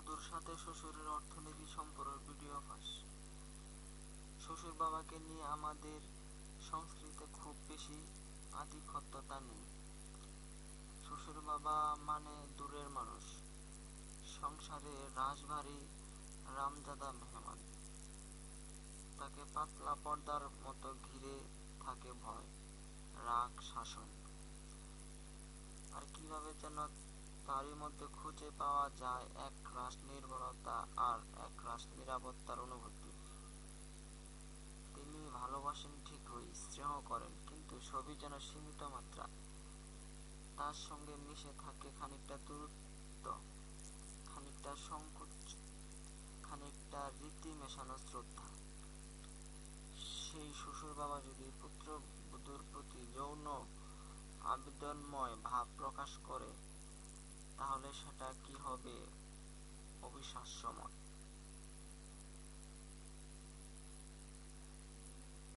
সাথে শ্বশুরের অর্থনীতি সম্পর্কের ভিডিও ফাঁস। শ্বশুর বাবাকে নিয়ে আমাদের সংস্কৃতিতে খুব বেশি আধিপত্যতা নেই। শ্বশুর বাবা মানে দূরের মানুষ। সংসারে রাশভারী রামজাদা মেহমান। তাকে পাতলা পর্দার মতো ঘিরে থাকে ভয়, রাগ, শাসন। আর কীভাবে যেন তারই মধ্যে খুঁজে পাওয়া যায় এক রাস নির্ভরতা আর এক রাস নিরাপত্তার অনুভূতি। তিনি ভালোবাসেন ঠিক ঠিকই, স্নেহ করেন, কিন্তু সবই যেন সীমিত মাত্রা। তার সঙ্গে মিশে থাকে খানিকটা দূরত্ব, খানিকটা সংকোচ, খানিকটা রীতি মেশানো শ্রদ্ধা। সেই শ্বশুর বাবা যদি পুত্র প্রতি যৌন, আবেদনময় ভাব প্রকাশ করে সেটা কি হবে? অবিশ্বাস্যময়।